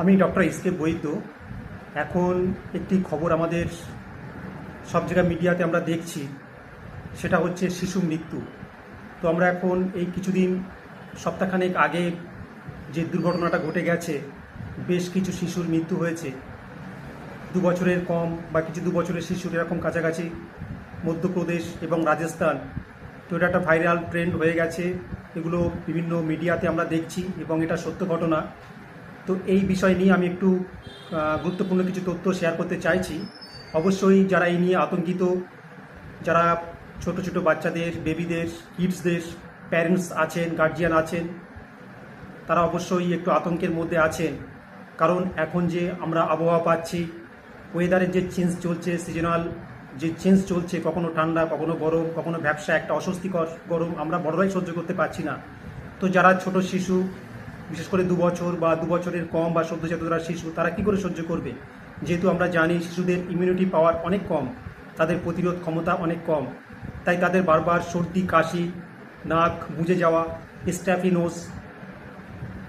আমি doctor SK বৈদ্য। এখন একটি খবর আমাদের সব জায়গায় মিডিয়াতে আমরা দেখছি, সেটা হচ্ছে শিশু মৃত্যু। তো আমরা এখন এই কিছুদিন, সপ্তাহখানেক আগে যে দুর্ঘটনাটা ঘটে গেছে, বেশ কিছু শিশুর মৃত্যু হয়েছে। দু বছরের কম বা কিছু দু বছরের শিশুর এরকম কাছাকাছি মধ্যপ্রদেশ এবং রাজস্থান। তো এটা একটা ভাইরাল ট্রেন্ড হয়ে গেছে। এগুলো বিভিন্ন মিডিয়াতে আমরা দেখছি এবং এটা সত্য ঘটনা। তো এই বিষয় নিয়ে আমি একটু গুরুত্বপূর্ণ কিছু তথ্য শেয়ার করতে চাইছি। অবশ্যই যারা এই নিয়ে আতঙ্কিত, যারা ছোট ছোট বাচ্চাদের বেবিদের কিডসদের প্যারেন্টস আছেন গার্জিয়ান আছেন, তারা অবশ্যই একটু আতঙ্কের মধ্যে আছেন। কারণ এখন যে আমরা আবহাওয়া পাচ্ছি ওয়েদারের যে চেঞ্জ চলছে সিজনাল যে চেঞ্জ চলছে, কখনো ঠান্ডা, কখনো গরম, কখনো ব্যবসা, একটা অস্বস্তিকর গরম, আমরা বড়রাই সহ্য করতে পারছি না। তো যারা ছোট শিশু বিশেষ করে দু বছর বা দু বছরের কম বা সদ্যজাত শিশু, তারা কী করে সহ্য করবে? যেহেতু আমরা জানি শিশুদের ইমিউনিটি পাওয়ার অনেক কম, তাদের প্রতিরোধ ক্ষমতা অনেক কম, তাই তাদের বারবার সর্দি, কাশি, নাক বুঝে যাওয়া স্ট্যাফিনোস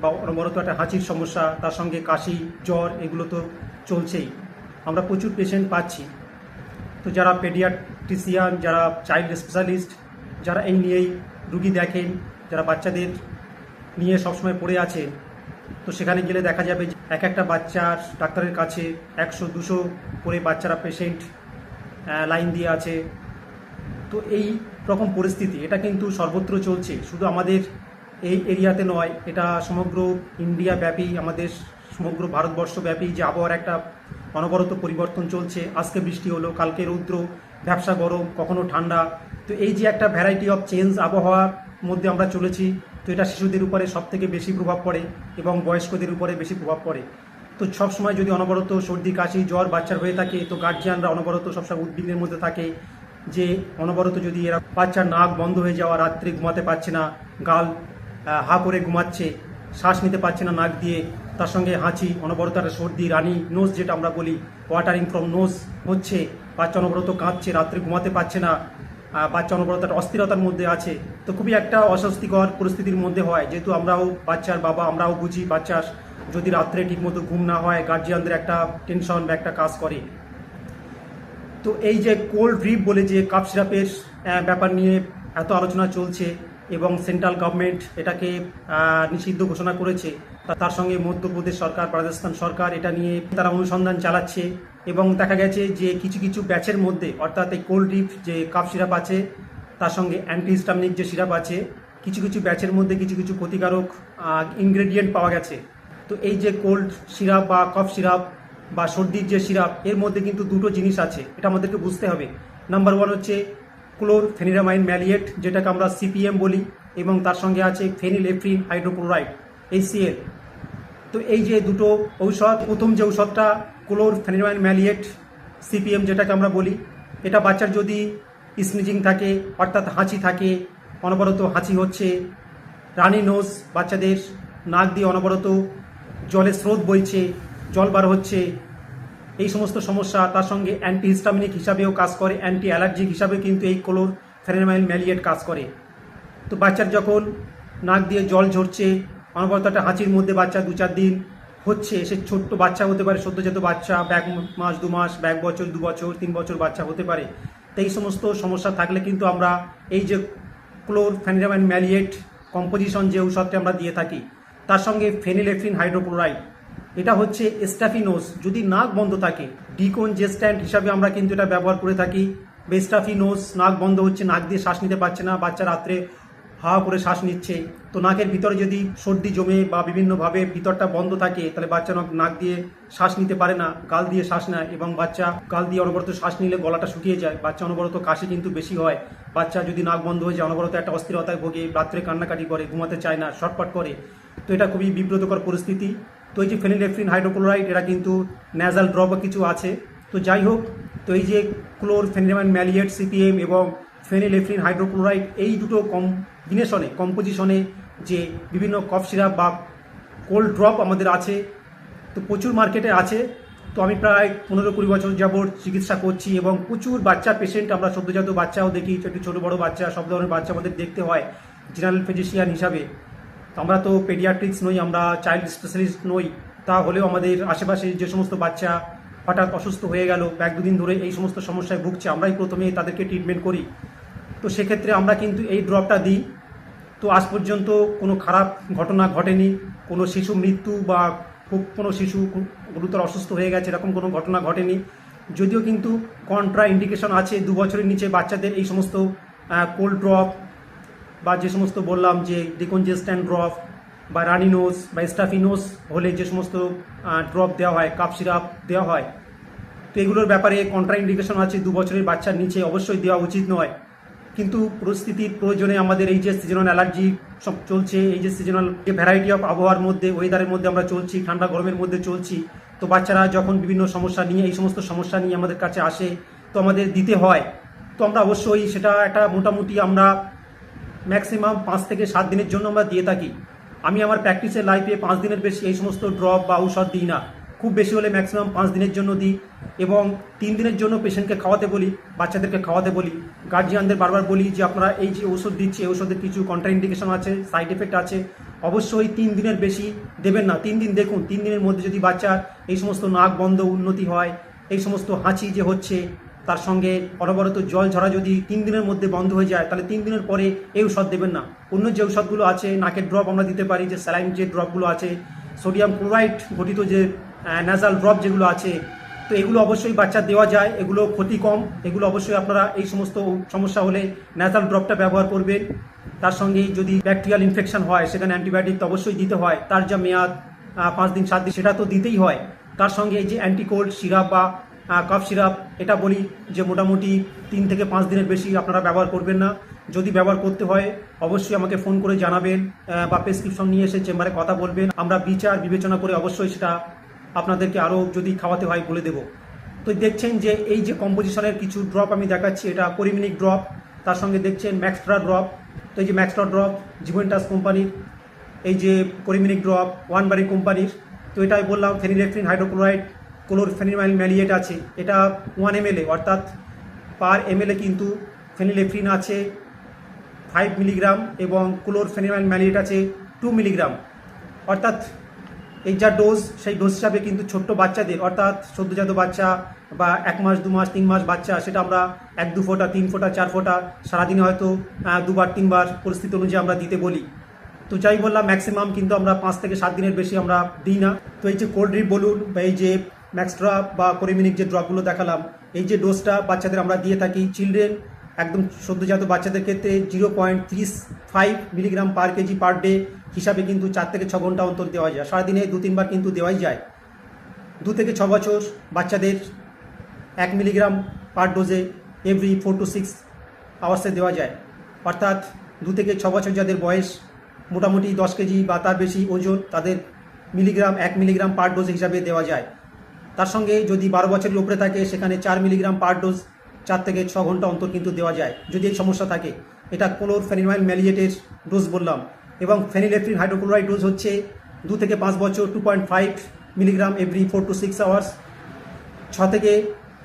বা অনবরত একটা হাঁচির সমস্যা, তার সঙ্গে কাশি, জ্বর, এগুলো তো চলছেই। আমরা প্রচুর পেশেন্ট পাচ্ছি। তো যারা পেডিয়াট্রিশিয়ান যারা চাইল্ড স্পেশালিস্ট যারা এই নিয়েই রুগী দেখেন, যারা বাচ্চাদের নিয়ে সবসময় পড়ে আছে। তো সেখানে গেলে দেখা যাবে এক একটা বাচ্চার ডাক্তারের কাছে একশো, দুশো করে বাচ্চারা পেশেন্ট লাইন দিয়ে আছে। তো এই রকম পরিস্থিতি, এটা কিন্তু সর্বত্র চলছে। শুধু আমাদের এই এরিয়াতে নয়, এটা সমগ্র ইন্ডিয়া ব্যাপী, আমাদের সমগ্র ভারতবর্ষ ব্যাপী যে আবহাওয়ার একটা অনবরত পরিবর্তন চলছে। আজকে বৃষ্টি হলো, কালকে রৌদ্র, ব্যবসা গরম, কখনো ঠান্ডা। তো এই যে একটা ভ্যারাইটি অফ চেঞ্জ আবহাওয়ার মধ্যে আমরা চলেছি তো এটা শিশুদের উপরে সব থেকে বেশি প্রভাব পড়ে এবং বয়স্কদের উপরে বেশি প্রভাব পড়ে। তো সবসময় যদি অনবরত সর্দি, কাশি, জ্বর, বাচ্চার হয়ে থাকে, তো গার্জিয়ানরা অনবরত সবসময় উদ্বিগ্নের মধ্যে থাকে যে অনবরত যদি এরা বাচ্চার নাক বন্ধ হয়ে যাওয়া, রাত্রে ঘুমাতে পারছে না, গাল হা করে ঘুমাচ্ছে, শ্বাস নিতে পারছে না নাক দিয়ে, তার সঙ্গে হাঁচি অনবরত একটা সর্দি, রানি নোজ যেটা আমরা বলি ওয়াটারিং ফ্রম নোজ হচ্ছে, বাচ্চা অনবরত কাঁদছে, রাত্রে ঘুমাতে পারছে না বাচ্চা অনবরত একটা অস্থিরতার মধ্যে আছে। তো খুবই একটা অস্বস্তিকর পরিস্থিতির মধ্যে হয়। যেহেতু আমরাও বাচ্চার বাবা, আমরাও বুঝি বাচ্চার যদি রাত্রে ঠিকমতো ঘুম না হয় গার্জিয়ানদের একটা টেনশন বা একটা কাজ করে। তো এই যে কোল্ড ড্রিপ বলে যে কাপ সিরাপের ব্যাপার নিয়ে এত আলোচনা চলছে এবং সেন্ট্রাল গভর্নমেন্ট এটাকে নিষিদ্ধ ঘোষণা করেছে তার সঙ্গে মধ্যপ্রদেশ সরকার, রাজস্থান সরকার এটা নিয়ে তারা অনুসন্ধান চালাচ্ছে এবং দেখা গেছে যে কিছু কিছু ব্যাচের মধ্যে, অর্থাৎ এই কোল্ড ড্রিপ যে কাপ সিরাপ আছে, তার সঙ্গে অ্যান্টিহিস্টামিনিক যে সিরাপ আছে, কিছু কিছু ব্যাচের মধ্যে কিছু কিছু ক্ষতিকারক ইনগ্রেডিয়েন্ট পাওয়া গেছে। তো এই যে কোল্ড সিরাপ বা কফ সিরাপ বা সর্দির যে সিরাপ, এর মধ্যে কিন্তু দুটো জিনিস আছে, এটা আমাদেরকে বুঝতে হবে। নাম্বার ওয়ান হচ্ছে ক্লোর ফেনিরামাইন ম্যালিয়েট, যেটাকে আমরা সিপিএম বলি, এবং তার সঙ্গে আছে ফেনিলেফ্রিন হাইড্রোক্লোরাইড এইচসিএল তো এই যে দুটো ঔষধ, প্রথম যে ঔষধটা ক্লোর ফেনিরামাইন ম্যালিয়েট, সিপিএম যেটাকে আমরা বলি, এটা বাচ্চার যদি স্নিজিং থাকে, অর্থাৎ হাঁচি থাকে, অনবরত হাঁচি হচ্ছে, রানি নোজ বাচ্চাদের নাক দিয়ে অনবরত জলের স্রোত বইছে, জল বার হচ্ছে, এই সমস্ত সমস্যা, তার সঙ্গে অ্যান্টিহিস্টামিনিক হিসাবেও কাজ করে অ্যান্টি অ্যালার্জিক হিসাবে কিন্তু এই কোলোর ফেরেনামাইল ম্যালিয়েট কাজ করে। তো বাচ্চার যখন নাক দিয়ে জল ঝরছে অনবরত একটা হাঁচির মধ্যে বাচ্চা দু চার দিন হচ্ছে, সে ছোট্ট বাচ্চা হতে পারে, সদ্যজাত বাচ্চা, ব্যাগ মাস, দু মাস, ব্যাগ বছর, দু বছর, তিন বছর বাচ্চা হতে পারে। তো এই সমস্ত সমস্যা থাকলে কিন্তু আমরা এই যে ক্লোর ফ্যানিরামাইন ম্যালিয়েট কম্পোজিশন যে ঔষধটা আমরা দিয়ে থাকি, তার সঙ্গে ফেনিলেফ্রিন হাইড্রোক্লোরাইড, এটা হচ্ছে স্টাফিনোস যদি নাক বন্ধ থাকে, ডিকোন জেস্ট্যান্ট হিসাবে আমরা কিন্তু এটা ব্যবহার করে থাকি বেস্টাফিনোস নাক বন্ধ হচ্ছে, নাক দিয়ে শ্বাস নিতে পারছে না, বাচ্চা রাত্রে হাওয়া করে শ্বাস নিচ্ছে। তো নাকের ভিতরে যদি সর্দি জমে বা বিভিন্নভাবে ভিতরটা বন্ধ থাকে, তাহলে বাচ্চা নাক- নাক দিয়ে শ্বাস নিতে পারে না, গাল দিয়ে শ্বাস নেয় এবং বাচ্চা গাল দিয়ে অনবরত শ্বাস নিলে গলাটা শুকিয়ে যায়। বাচ্চা অনবরত কাশি কিন্তু বেশি হয়। বাচ্চা যদি নাক বন্ধ হয়ে যায়, অনবরত একটা অস্থিরতায় ভোগে, রাত্রে কান্নাকাটি করে, ঘুমাতে চায় না, শটপট করে। তো এটা খুবই বিব্রতকর পরিস্থিতি। তো এই যে ফেনিলেফ্রিন হাইড্রোক্লোরাইড এরা কিন্তু ন্যাজাল ড্রপ কিছু আছে। তো যাই হোক, তো এই যে ক্লোর ফেনিরামাইন ম্যালিয়েট, সিপিএম এবং ফেনিলেফ্রিন হাইড্রোক্লোরাইড এই দুটো কম্বিনেশনে কম্পোজিশনে যে বিভিন্ন কফ সিরাপ বা কোল্ড ড্রপ আমাদের আছে, তো প্রচুর মার্কেটে আছে। তো আমি প্রায় পনেরো কুড়ি বছর যাবৎ চিকিৎসা করছি এবং প্রচুর বাচ্চা পেশেন্ট আমরা সদ্যজাত বাচ্চাও দেখি একটু ছোটো বড়ো বাচ্চা, সব ধরনের বাচ্চা আমাদের দেখতে হয় জেনারেল ফিজিশিয়ান হিসাবে। আমরা তো পেডিয়াট্রিক্স নই, আমরা চাইল্ড স্পেশালিস্ট নই, তা হলেও আমাদের আশেপাশে যে সমস্ত বাচ্চা হঠাৎ অসুস্থ হয়ে গেল এক দুদিন ধরে এই সমস্ত সমস্যায় ভুগছে, আমরাই প্রথমে তাদেরকে ট্রিটমেন্ট করি। তো সেক্ষেত্রে আমরা কিন্তু এই ড্রপটা দিই। তো আজ পর্যন্ত কোনো খারাপ ঘটনা ঘটেনি। কোনো শিশু মৃত্যু বা খুব কোনো শিশু গুরুতর অসুস্থ হয়ে গেছে, এরকম কোনো ঘটনা ঘটেনি। যদিও কিন্তু কন্ট্রা ইন্ডিকেশন আছে, দু বছরের নিচে বাচ্চাদের এই সমস্ত কোল্ড ড্রপ বা যে সমস্ত বললাম যে ডিকনজেস্ট্যান্ট ড্রপ বা রানিনোস বা স্টাফিনোস হলে যে সমস্ত ড্রপ দেওয়া হয় কাপ সিরাপ দেওয়া হয়। তো এগুলোর ব্যাপারে কন্ট্রা ইন্ডিকেশন আছে, দু বছরের বাচ্চার নিচে অবশ্যই দেওয়া উচিত নয়। কিন্তু পরিস্থিতির প্রয়োজনে আমাদের এই যে সিজনাল অ্যালার্জি সব চলছে, এই যে সিজনাল যে ভ্যারাইটি অফ আবহাওয়ার মধ্যে ওয়েদারের মধ্যে আমরা চলছি, ঠান্ডা গরমের মধ্যে চলছি, তো বাচ্চারা যখন বিভিন্ন সমস্যা নিয়ে, এই সমস্ত সমস্যা নিয়ে আমাদের কাছে আসে, তো আমাদের দিতে হয়। তো আমরা অবশ্যই সেটা একটা মোটামুটি আমরা ম্যাক্সিমাম পাঁচ থেকে সাত দিনের জন্য আমরা দিয়ে থাকি। আমি আমার প্র্যাকটিসের লাইফে পাঁচ দিনের বেশি এই সমস্ত ড্রপ বা ঔষধ দিই না। খুব বেশি হলে ম্যাক্সিমাম পাঁচ দিনের জন্য দিই এবং তিন দিনের জন্য পেশেন্টকে খাওয়াতে বলি, বাচ্চাদেরকে খাওয়াতে বলি। গার্জিয়ানদের বারবার বলি যে, আপনারা এই যে ওষুধ দিচ্ছি, এই ওষুধের কিছু কন্ট্রাইন্ডিকেশন আছে সাইড এফেক্ট আছে, অবশ্যই তিন দিনের বেশি দেবেন না। তিন দিন দেখুন, তিন দিনের মধ্যে যদি বাচ্চার এই সমস্ত নাক বন্ধ, উন্নতি হয়, এই সমস্ত হাঁচি যে হচ্ছে, তার সঙ্গে অনবরত জল ঝরা যদি তিন দিনের মধ্যে বন্ধ হয়ে যায়, তাহলে তিন দিনের পরে এই ঔষধ দেবেন না। অন্য যে ঔষধগুলো আছে, নাকের ড্রপ আমরা দিতে পারি, যে স্যালাইন যে ড্রপগুলো আছে সোডিয়াম ক্লোরাইড ঘটিত যে ন্যাজাল ড্রপ যেগুলো আছে, তো এগুলো অবশ্যই বাচ্চা দেওয়া যায়, এগুলো ক্ষতি কম, এগুলো অবশ্যই আপনারা এই সমস্ত সমস্যা হলে ন্যাজাল ড্রপটা ব্যবহার করবেন। তার সঙ্গে যদি ব্যাকটেরিয়াল ইনফেকশন হয়, সেখানে অ্যান্টিবায়োটিক তো অবশ্যই দিতে হয়, তার যা মেয়াদ পাঁচ দিন, সাত দিন, সেটা তো দিতেই হয়। তার সঙ্গে এই যে অ্যান্টিকোল্ড সিরাপ বা কাপ সিরাপ এটা বলি যে মোটামুটি তিন থেকে পাঁচ দিনের বেশি আপনারা ব্যবহার করবেন না। যদি ব্যবহার করতে হয়, অবশ্যই আমাকে ফোন করে জানাবেন বা প্রেসক্রিপশন নিয়ে এসে চেম্বারে কথা বলবেন। আমরা বিচার, বিবেচনা করে অবশ্যই সেটা আপনাদেরকে আরও যদি খাওয়াতে হয় বলে দেব। তো দেখছেন যে এই যে কম্পোজিশনের কিছু ড্রপ আমি দেখাচ্ছি, এটা পরিমিনিক ড্রপ তার সঙ্গে দেখছেন ম্যাক্সট্রা ড্রপ তো এই যে ম্যাক্সট্রা ড্রপ জিভেন্টাস কোম্পানির এই যে পরিমিনিক ড্রপ ওয়ান বারি কোম্পানির তো এটাই বললাম ফেনিলেফ্রিন হাইড্রোক্লোরাইড ক্লোরফেনিমাইল ম্যালিয়েট আছে। এটা ওয়ান এমএলএ অর্থাৎ পার এমএলএ কিন্তু ফেনিলেফ্রিন আছে ফাইভ মিলিগ্রাম এবং ক্লোরফেনিমাইল ম্যালিয়েট আছে টু মিলিগ্রাম অর্থাৎ এই যা ডোজ সেই ডোজ হিসাবে কিন্তু ছোট্ট বাচ্চাদের, অর্থাৎ সদ্যজাত বাচ্চা বা এক মাস, দু মাস, তিন মাস বাচ্চা, সেটা আমরা এক, দু ফোঁটা, তিন ফোঁটা, চার ফোঁটা, সারাদিনে হয়তো দুবার, তিনবার পরিস্থিতি অনুযায়ী আমরা দিতে বলি। তো যাই বললাম ম্যাক্সিমাম কিন্তু আমরা পাঁচ থেকে সাত দিনের বেশি আমরা দিই না। তো এই যে কোল্ড ড্রিপ বলুন বা এই যে ম্যাক্সট্রা বা পরিমিনিক যে ড্রপগুলো দেখালাম, এই যে ডোজটা বাচ্চাদের আমরা দিয়ে থাকি চিলড্রেন একদম সদ্যজাত বাচ্চাদের ক্ষেত্রে জিরো পয়েন্ট ত্রিশ five milligram per KG per day হিসাবে কিন্তু চার থেকে ছ ঘণ্টা অন্তর দেওয়া যায়। সারাদিনে দু তিনবার কিন্তু দেওয়াই যায়। দু থেকে ছ বছর বাচ্চাদের এক মিলিগ্রাম পার ডোজে এভরি ফোর টু সিক্স আওয়ার্সে দেওয়া যায়। অর্থাৎ দু থেকে ছ বছর যাদের বয়স, মোটামুটি দশ কেজি বা তার বেশি ওজন, তাদের মিলিগ্রাম এক মিলিগ্রাম পার ডোজ হিসাবে দেওয়া যায়। তার সঙ্গে যদি বারো বছরের উপরে থাকে, সেখানে চার মিলিগ্রাম পার ডোজ চার থেকে ছ ঘণ্টা অন্তর কিন্তু দেওয়া যায়, যদি এই সমস্যা থাকে। এটা কোলোর ফেনিমাইল ম্যালিয়েটের ডোজ বললাম এবং ফেনিলেফ্রিন হাইড্রোক্লোরাইড ডোজ হচ্ছে দু থেকে পাঁচ বছর two point five milligram every four to six hours ছ থেকে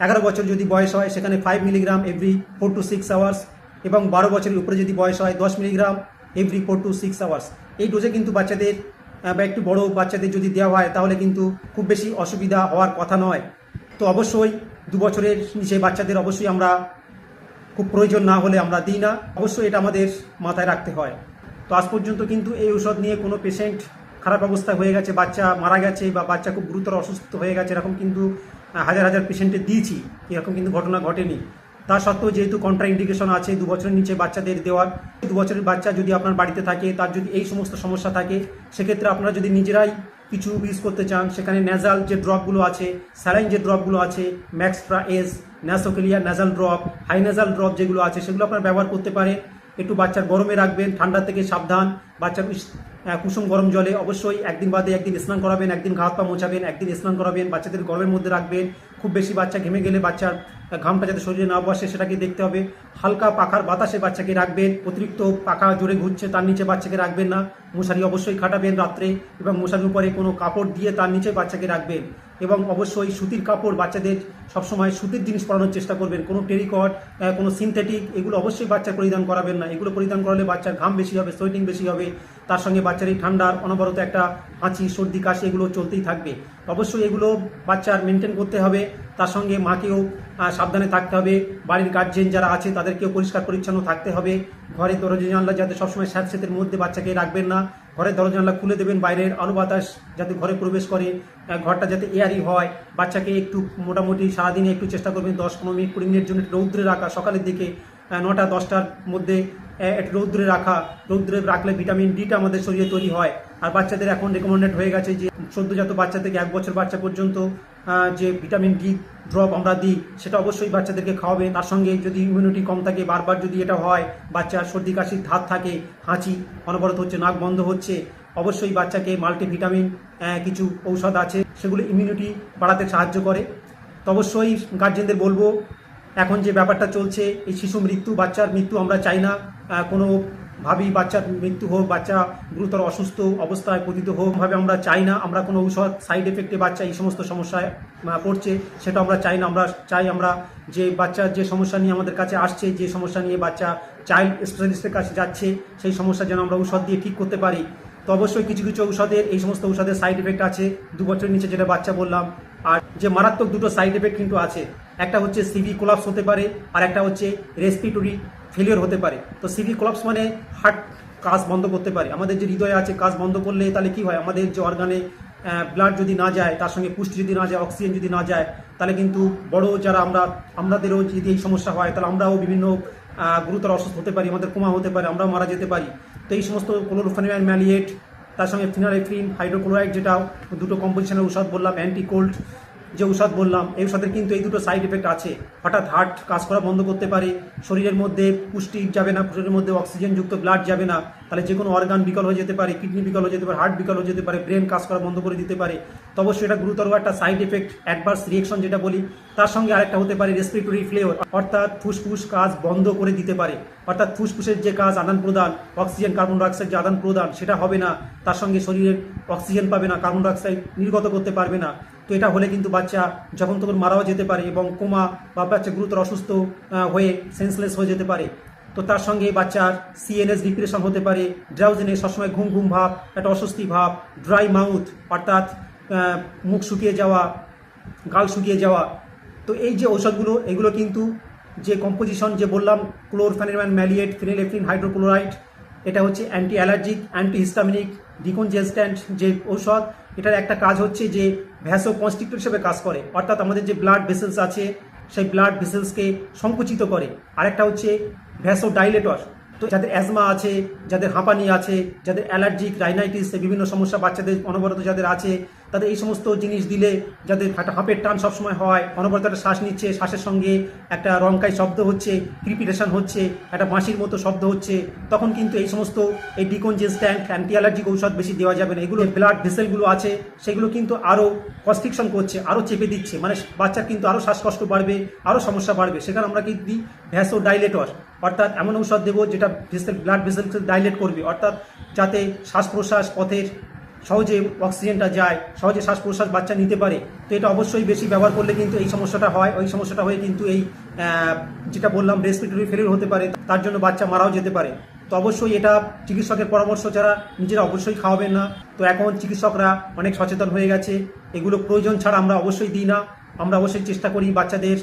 এগারো বছর যদি বয়স হয়, সেখানে five milligram every four to six hours এবং বারো বছরের উপরে যদি বয়স হয়, দশ milligram every four to six hours এই ডোজে কিন্তু বাচ্চাদের বা একটু বড় বাচ্চাদের যদি দেওয়া হয়, তাহলে কিন্তু খুব বেশি অসুবিধা হওয়ার কথা নয়। তো অবশ্যই দু বছরের নিচে বাচ্চাদের অবশ্যই আমরা খুব প্রয়োজন না হলে আমরা দিই না। অবশ্যই এটা আমাদের মাথায় রাখতে হয়। তো আজ পর্যন্ত কিন্তু এই ঔষধ নিয়ে কোনো পেশেন্ট খারাপ অবস্থা হয়ে গেছে, বাচ্চা মারা গেছে বা বাচ্চা খুব গুরুতর অসুস্থ হয়ে গেছে, এরকম কিন্তু হাজার হাজার পেশেন্টে দিয়েছি, এরকম কিন্তু ঘটনা ঘটেনি। তা সত্ত্বেও যেহেতু ইন্ডিকেশন আছে, দু বছরের নিচে বাচ্চাদের দেওয়ার, দু বছরের বাচ্চা যদি আপনার বাড়িতে থাকে, তার যদি এই সমস্ত সমস্যা থাকে, সেক্ষেত্রে আপনারা যদি নিজেরাই কিছু ইউজ করতে চান, সেখানে নেজাল যে ড্রপগুলো আছে স্যালাইন যে ড্রপগুলো আছে ম্যাক্সট্রা এস ন্যাসোকেলিয়া নেজাল ড্রপ হাই ন্যাজাল ড্রপ যেগুলো আছে, সেগুলো আপনারা ব্যবহার করতে পারেন। একটু বাচ্চার গরমে রাখবেন, ঠান্ডা থেকে সাবধান। বাচ্চা কুসুম গরম জলে অবশ্যই একদিন বাদে একদিন স্নান করাবেন, একদিন ঘা হাত পা মোছাবেন, একদিন স্নান করাবেন, বাচ্চাদের গরমের মধ্যে রাখবেন। খুব বেশি বাচ্চা ঘেমে গেলে বাচ্চার ঘামটা যাতে শরীরে না বসে সেটাকে দেখতে হবে। হালকা পাখার বাতাসে বাচ্চাকে রাখবেন, অতিরিক্ত পাখা জোরে ঘুরছে তার নিচে বাচ্চাকে রাখবেন না। মশারি অবশ্যই খাটাবেন রাত্রে এবং মশারির উপরে কোনো কাপড় দিয়ে তার নিচে বাচ্চাকে রাখবেন। এবং অবশ্যই সুতির কাপড় বাচ্চাদের সবসময় সুতির জিনিস পরানোর চেষ্টা করবেন। কোনো টেরিকট কোনো সিনথেটিক এগুলো অবশ্যই বাচ্চা পরিধান করাবেন না। এগুলো পরিধান করালে বাচ্চার ঘাম বেশি হবে, সোয়েটিং বেশি হবে। তার সঙ্গে বাচ্চার এই ঠান্ডার অনবরত একটা হাঁচি, সর্দি, কাশি এগুলো চলতেই থাকবে। অবশ্যই এগুলো বাচ্চার মেনটেন করতে হবে। তার সঙ্গে মাকেও সাবধানে থাকতে হবে। বাড়ির গার্জেন যারা আছে, তাদেরকেও পরিষ্কার পরিচ্ছন্ন থাকতে হবে। ঘরে দরজা জানলা যাতে সবসময় স্যাঁতস্যাঁতের মধ্যে বাচ্চাকে রাখবেন না। ঘরের দরজা জানলা খুলে দেবেন বাইরের আলো বাতাস যাতে ঘরে প্রবেশ করে। ঘরটা যাতে এয়ারি হয়। বাচ্চাকে একটু মোটামুটি সারাদিনে একটু চেষ্টা করবেন দশ পনেরো মিনিট, কুড়ি মিনিট জন্য রৌদ্রে রাখা। সকালের দিকে নটা দশটার মধ্যে রৌদ্রে রাখা, রৌদ্রে রাখলে ভিটামিন ডিটা আমাদের শরীরে তৈরি হয়। আর বাচ্চাদের এখন রেকমেন্ডেড হয়ে গেছে যে, সদ্যজাত বাচ্চা থেকে এক বছর বাচ্চা পর্যন্ত যে ভিটামিন ডি ড্রপ আমরা দিই, সেটা অবশ্যই বাচ্চাদেরকে খাওয়াবে। তার সঙ্গে যদি ইমিউনিটি কম থাকে, বারবার যদি এটা হয় বাচ্চার সর্দি, কাশির ধাত থাকে, হাঁচি, অনবরত হচ্ছে, নাক বন্ধ হচ্ছে, অবশ্যই বাচ্চাকে মাল্টিভিটামিন কিছু ঔষধ আছে, সেগুলো ইমিউনিটি বাড়াতে সাহায্য করে। তো অবশ্যই গার্জেনদের বলব এখন যে ব্যাপারটা চলছে, এই শিশু মৃত্যু, বাচ্চার মৃত্যু আমরা চাই না। কোনো ভাবি বাচ্চার মৃত্যু হোক, বাচ্চা গুরুতর অসুস্থ অবস্থায় পতিত হোক, ভাবে আমরা চাই না। আমরা কোনো ঔষধ সাইড এফেক্টে বাচ্চা এই সমস্ত সমস্যায় পড়ছে, সেটা আমরা চাই না। আমরা চাই আমরা যে বাচ্চার যে সমস্যা নিয়ে আমাদের কাছে আসছে, যে সমস্যা নিয়ে বাচ্চা চাইল্ড স্পেশালিস্টের কাছে যাচ্ছে, সেই সমস্যা যেন আমরা ঔষধ দিয়ে ঠিক করতে পারি। তো অবশ্যই কিছু কিছু ঔষধের, এই সমস্ত ঔষধের সাইড এফেক্ট আছে। দু বছরের নিচে যেটা বাচ্চা বললাম, আর যে মারাত্মক দুটো সাইড এফেক্ট কিন্তু আছে। একটা হচ্ছে সিভি কোলাপস হতে পারে, আর একটা হচ্ছে রেসপিটরি ফেলিওর হতে পারে। তো সিভি কোলাপস মানে হার্ট কাজ বন্ধ করতে পারে। আমাদের যে হৃদয়ে আছে কাজ বন্ধ করলে তাহলে কি হয়? আমাদের যে অর্গানে ব্লাড যদি না যায়, তার সঙ্গে পুষ্টি যদি না যায় অক্সিজেন যদি না যায়, তাহলে কিন্তু বড় যারা আমরা আমাদেরও যদি এই সমস্যা হয়, তাহলে আমরাও বিভিন্ন গুরুতর অসুস্থ হতে পারি, আমাদের কোমা হতে পারে, আমরাও মারা যেতে পারি। তো এই সমস্ত ক্লোরোফানিম্যান ম্যালিয়েট তার সঙ্গে ফিনারেফ্রিন হাইড্রোক্লোরাইড যেটা, দুটো কম্পোজিশনের ঔষধ বললাম অ্যান্টি কোল্ড যে ঔষধ বললাম, এই ঔষধের কিন্তু এই দুটো সাইড এফেক্ট আছে। হঠাৎ হার্ট কাজ করা বন্ধ করতে পারে, শরীরের মধ্যে পুষ্টি যাবে না, শরীরের মধ্যে অক্সিজেনযুক্ত ব্লাড যাবে না, তাহলে যে কোনো অর্গান বিকল হয়ে যেতে পারে কিডনি বিকল হয়ে যেতে পারে হার্ট বিকল হয়ে যেতে পারে ব্রেন কাজ করা বন্ধ করে দিতে পারে। তো অবশ্যই এটা গুরুতর একটা সাইড এফেক্ট অ্যাডভার্স রিয়েকশন যেটা বলি, তার সঙ্গে আরেকটা হতে পারে রেসপিরেটরি ফ্লেওর অর্থাৎ ফুসফুস কাজ বন্ধ করে দিতে পারে। অর্থাৎ ফুসফুসের যে কাজ আদান প্রদান অক্সিজেন কার্বন ডাইঅক্সাইড যে আদান প্রদান, সেটা হবে না, তার সঙ্গে শরীরের অক্সিজেন পাবে না কার্বন ডাইঅক্সাইড নির্গত করতে পারবে না। তো এটা হলে কিন্তু বাচ্চা যখন তখন মারাও যেতে পারে এবং কোমা বা বাচ্চা গুরুতর অসুস্থ হয়ে সেন্সলেস হয়ে যেতে পারে। তো তার সঙ্গে বাচ্চার সিএনএস ডিপ্রেশন হতে পারে ড্রাউজিনেস সবসময় ঘুম ঘুম ভাব, একটা অস্বস্তি ভাব ড্রাই মাউথ অর্থাৎ মুখ শুকিয়ে যাওয়া, গাল শুকিয়ে যাওয়া। তো এই যে ঔষধগুলো, এগুলো কিন্তু যে কম্পোজিশন যে বললাম ক্লোরফেনিম্যান ম্যালিয়েট ফিনেলেফ্রিন হাইড্রোক্লোরাইড এটা হচ্ছে anti allergic anti histaminic decongestant যে ঔষধ, এটার একটা কাজ হচ্ছে যে ভ্যাসো কনস্ট্রিক্টর হিসেবে কাজ করে। অর্থাৎ আমাদের যে ব্লাড ভেসেলস আছে, সেই ব্লাড ভেসেলসকে সংকুচিত করে। আরেকটা হচ্ছে ভ্যাসো ডাইলেটর তো যাদের অ্যাজমা আছে, যাদের হাঁপানি আছে, যাদের অ্যালার্জিক রাইনাইটিস বিভিন্ন সমস্যা বাচ্চাদের অনবরত যাদের আছে তাদের এই সমস্ত জিনিস দিলে যাদের একটা হাঁপের টান সবসময় হয়, অনবরত একটা শ্বাস নিচ্ছে, শ্বাসের সঙ্গে একটা রংকাই শব্দ হচ্ছে, ক্রিপিটেশন হচ্ছে, একটা বাঁশির মতো শব্দ হচ্ছে, তখন কিন্তু এই সমস্ত এই ডিকনজেস্ট্যান্ট অ্যান্টি অ্যালার্জিক ঔষধ বেশি দেওয়া যাবে না। এগুলো ব্লাড ভেসেলগুলো আছে, সেগুলো কিন্তু আরও কনস্ট্রিকশন করছে আরও চেপে দিচ্ছে। মানে বাচ্চার কিন্তু আরও শ্বাসকষ্ট বাড়বে আরও সমস্যা বাড়বে। সেখানে আমরা কিন্তু দিই ভ্যাসো ডাইলেটর অর্থাৎ এমন ঔষধ দেবো যেটা ভেসেল, ব্লাড ভেসেলকে ডাইলেট করবে, অর্থাৎ যাতে শ্বাস প্রশ্বাস, পথের সহজে অক্সিজেনটা যায়, সহজে শ্বাস প্রশ্বাস বাচ্চা নিতে পারে। তো এটা অবশ্যই বেশি ব্যবহার করলে কিন্তু এই সমস্যাটা হয়। ওই সমস্যাটা হয়ে কিন্তু এই যেটা বললাম রেসপিরেটরি ফেলিওর হতে পারে, তার জন্য বাচ্চা মারাও যেতে পারে। তো অবশ্যই এটা চিকিৎসকের পরামর্শ ছাড়া নিজেরা অবশ্যই খাওয়াবেন না। তো এখন চিকিৎসকরা অনেক সচেতন হয়ে গেছে। এগুলো প্রয়োজন ছাড়া আমরা অবশ্যই দিই না। আমরা অবশ্যই চেষ্টা করি বাচ্চাদের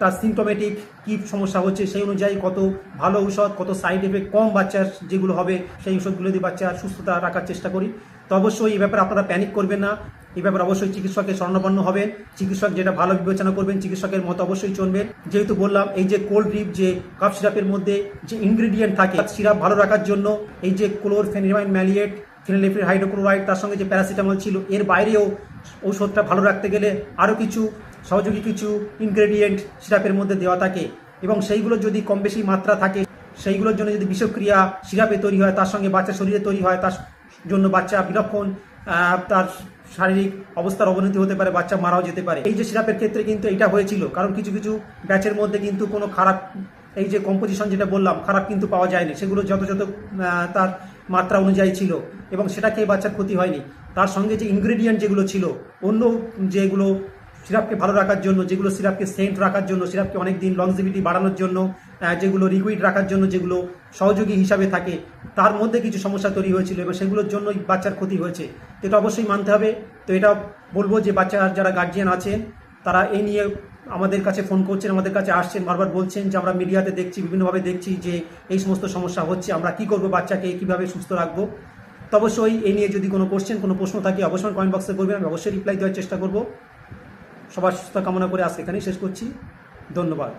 তার সিমটোমেটিক কী সমস্যা হচ্ছে সেই অনুযায়ী কত ভালো ঔষধ, কত সাইড এফেক্ট কম বাচ্চার যেগুলো হবে সেই ওষুধগুলো দিয়ে বাচ্চার সুস্থতা রাখার চেষ্টা করি। তো অবশ্যই এই ব্যাপারে আপনারা প্যানিক করবেন না। এই ব্যাপারে অবশ্যই চিকিৎসকের স্বর্ণপন্ন হবেন। চিকিৎসক যেটা ভালো বিবেচনা করবেন, চিকিৎসকের মতো অবশ্যই চলবেন যেহেতু বললাম, এই যে কোল্ড ড্রিপ যে কাপ সিরাপের মধ্যে যে ইনগ্রিডিয়েন্ট থাকে সিরাপ ভালো রাখার জন্য এই যে ক্লোর ফেনিমাইন ম্যালিয়েট ফিনালিফ্রিন হাইড্রোক্লোরাইড তার সঙ্গে যে প্যারাসিটামল ছিল, এর বাইরেও ঔষধটা ভালো রাখতে গেলে আরও কিছু সহযোগী কিছু ইনগ্রেডিয়েন্ট সিরাপের মধ্যে দেওয়া থাকে এবং সেইগুলো যদি কম বেশি মাত্রা থাকে, সেইগুলোর জন্য যদি বিষক্রিয়া সিরাপে তৈরি হয়, তার সঙ্গে বাচ্চা শরীরে তৈরি হয়, তার জন্য বাচ্চা বিলক্ষণ তার শারীরিক অবস্থার অবনতি হতে পারে, বাচ্চা মারাও যেতে পারে। এই যে সিরাপের ক্ষেত্রে কিন্তু এটা হয়েছিল, কারণ কিছু কিছু ব্যাচের মধ্যে কিন্তু কোনো খারাপ, এই যে কম্পোজিশন যেটা বললাম, খারাপ কিন্তু পাওয়া যায়নি। সেগুলো যত তার মাত্রা অনুযায়ী ছিল এবং সেটা খেয়ে বাচ্চার ক্ষতি হয়নি। তার সঙ্গে যে ইনগ্রেডিয়েন্ট যেগুলো ছিল, অন্য যেগুলো সিরাপকে ভালো রাখার জন্য, যেগুলো সিরাপকে সেন্ট রাখার জন্য, সিরাপকে অনেক দিন লংজিভিটি বাড়ানোর জন্য যেগুলো লিকুইড রাখার জন্য, যেগুলো সহযোগী হিসাবে থাকে, তার মধ্যে কিছু সমস্যা তৈরি হয়েছিল এবং সেগুলোর জন্যই বাচ্চার ক্ষতি হয়েছে। এটা অবশ্যই মানতে হবে। তো এটা বলব যে বাচ্চার যারা গার্জিয়ান আছেন, তারা এই নিয়ে আমাদের কাছে ফোন করছেন, আমাদের কাছে আসছেন, বারবার বলছেন যে আমরা মিডিয়াতে দেখছি, বিভিন্নভাবে দেখছি যে এই সমস্ত সমস্যা হচ্ছে, আমরা কি করব বাচ্চাকে, কীভাবে সুস্থ রাখব। তো অবশ্যই এই নিয়ে যদি কোনো কোশ্চেন কোনো প্রশ্ন থাকে, অবশ্যই কমেন্ট বক্সে করবেন। আমি অবশ্যই রিপ্লাই দেওয়ার চেষ্টা করব। সবার সুস্থ কামনা করে আজকে এখানেই শেষ করছি। ধন্যবাদ।